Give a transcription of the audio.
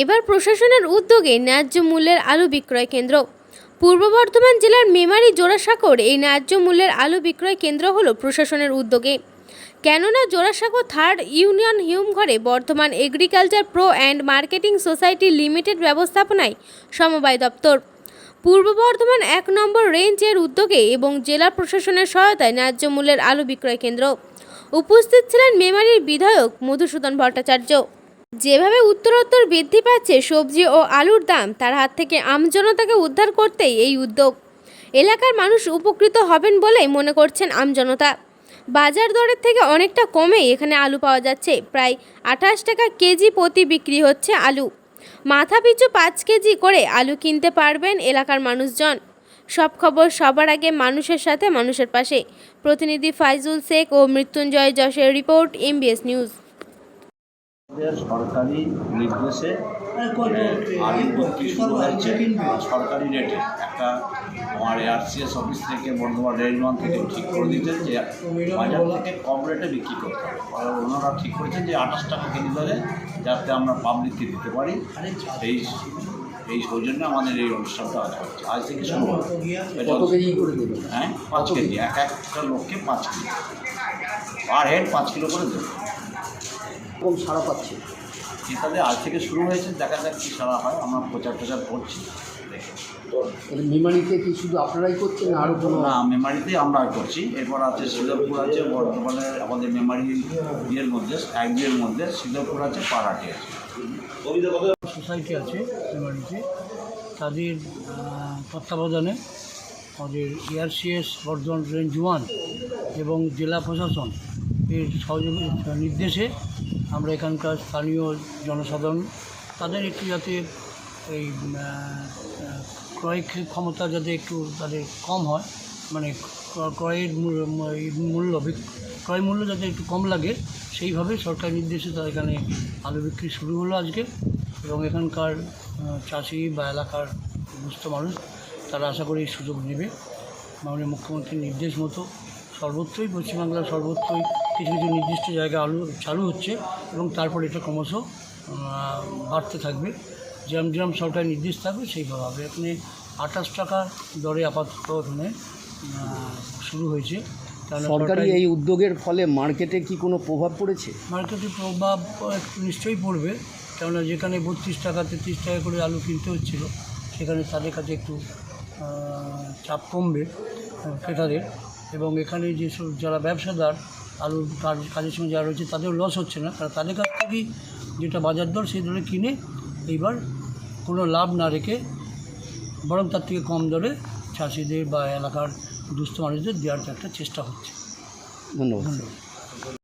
এবার প্রশাসনের উদ্যোগে ন্যায্য মূল্যের আলু বিক্রয় কেন্দ্র। পূর্ব বর্ধমান জেলার মেমারি জোড়াসাঁকোর এই ন্যায্য মূল্যের আলু বিক্রয় কেন্দ্র হলো প্রশাসনের উদ্যোগে। কেননা Jorasanko third union হিউমঘরে Bardhaman agriculture pro and marketing society limited ব্যবস্থাপনায় সমবায় দপ্তর। পূর্ব বর্ধমান এক নম্বর রেঞ্জের উদ্যোগে এবং জেলা প্রশাসনের সহায়তায় ন্যায্য মূল্যের আলু বিক্রয় কেন্দ্র। উপস্থিত ছিলেন মেমারির বিধায়ক মধুসূদন ভট্টাচার্য। যেভাবে উত্তরোত্তর বৃদ্ধি পাচ্ছে সবজি ও আলুর দাম, তার হাত থেকে আমজনতাকে উদ্ধার করতেই এই উদ্যোগ। এলাকার মানুষ উপকৃত হবেন বলেই মনে করছেন আমজনতা। বাজার দরের থেকে অনেকটা কমেই এখানে আলু পাওয়া যাচ্ছে। প্রায় আঠাশ টাকা কেজি প্রতি বিক্রি হচ্ছে আলু। মাথা পিছু পাঁচ কেজি করে আলু কিনতে পারবেন এলাকার মানুষজন। সব খবর সবার আগে মানুষের সাথে মানুষের পাশে। প্রতিনিধি ফাইজুল শেখ ও মৃত্যুঞ্জয় যশের রিপোর্ট, এমবিএস নিউজ। সরকারি নির্দেশে আলু বিক্রি শুরু হয়েছে সরকারি রেটে একটা আমার এআরসিএস অফিস থেকে বর্ধমান রেলমান থেকে ঠিক করে দিতেন যে বাজার থেকে কম রেটে বিক্রি করতে হবে। ওনারা ঠিক করেছেন যে আঠাশ টাকা কিনে ধরে যাতে আমরা পাবলিককে দিতে পারি। এই এই সৌজন্য আমাদের এই অনুষ্ঠানটা আজ হচ্ছে। আজ থেকে শুরু হবে। কত কেজি? করে হ্যাঁ পাঁচ কেজি। এক একটা লোককে পাঁচ কেজি। পার হেড পাঁচ কিলো করে দেবে কম সারা পাচ্ছে। ইত্যাদি আজ থেকে শুরু হয়েছে। দেখা যাক কী সারা হয়। আমরা প্রচার টচার করছি। তো মেমারিতে কি শুধু আপনারাই করছেন না আরও কোনো না মেমারিতেই আমরা করছি। এরপর আছে সিদ্ধপুর আছে বর্তমানে আমাদের মেমারি ইয়ের মধ্যে এক মধ্যে সিদ্ধপুর আছে পাড়াটি আছে। সোসাইটি আছে মেমারিতে তাদের তত্ত্বাবধানে আমাদের এআরসিএস বর্ধমান রেঞ্জ ওয়ান এবং জেলা প্রশাসন এর সহযোগী নির্দেশে আমরা এখানকার স্থানীয় জনসাধারণ, তাদের একটু যাতে এই ক্রয় ক্ষমতা যাতে একটু তাদের কম হয় মানে ক্রয়ের মূল্য- ক্রয় মূল্য যাতে একটু কম লাগে, সেইভাবে সরকারি নির্দেশে তারা এখানে আলু বিক্রি শুরু হলো আজকে। এবং এখানকার চাষি বা এলাকার সমস্ত মানুষ, তারা আশা করি এই সুযোগ নেবে। মাননীয় মুখ্যমন্ত্রীর নির্দেশ মতো সর্বত্রই, পশ্চিমবাংলার সর্বত্রই কিছু কিছু নির্দিষ্ট জায়গায় আলু, চালু হচ্ছে এবং তারপর এটা ক্রমশ বাড়তে থাকবে। যেরম যেরম সরকারি নির্দেশ থাকবে সেইভাবে এখানে আঠাশ টাকা দরে আপাতত এখানে শুরু হয়েছে। সরকারি এই উদ্যোগের ফলে মার্কেটে কি কোনো প্রভাব পড়েছে? মার্কেটে প্রভাব নিশ্চয়ই পড়বে। কেননা যেখানে বত্রিশ টাকা তেত্রিশ টাকা করে আলু কিনতে হচ্ছিল সেখানে তাদের কাছে একটু চাপ কমবে ক্রেতাদের। এবং এখানে যেসব যারা ব্যবসাদার আলুর কাজ কাজের সঙ্গে যারা রয়েছে তাদের লস হচ্ছে না। কারণ তাদের কাছ থেকেই যেটা বাজার দর সেই দরে কিনে এইবার কোনো লাভ না রেখে বরং তার থেকে কম দরে চাষিদের বা এলাকার দুস্থ মানুষদের দেওয়ার একটা চেষ্টা হচ্ছে। ধন্যবাদ। ধন্যবাদ।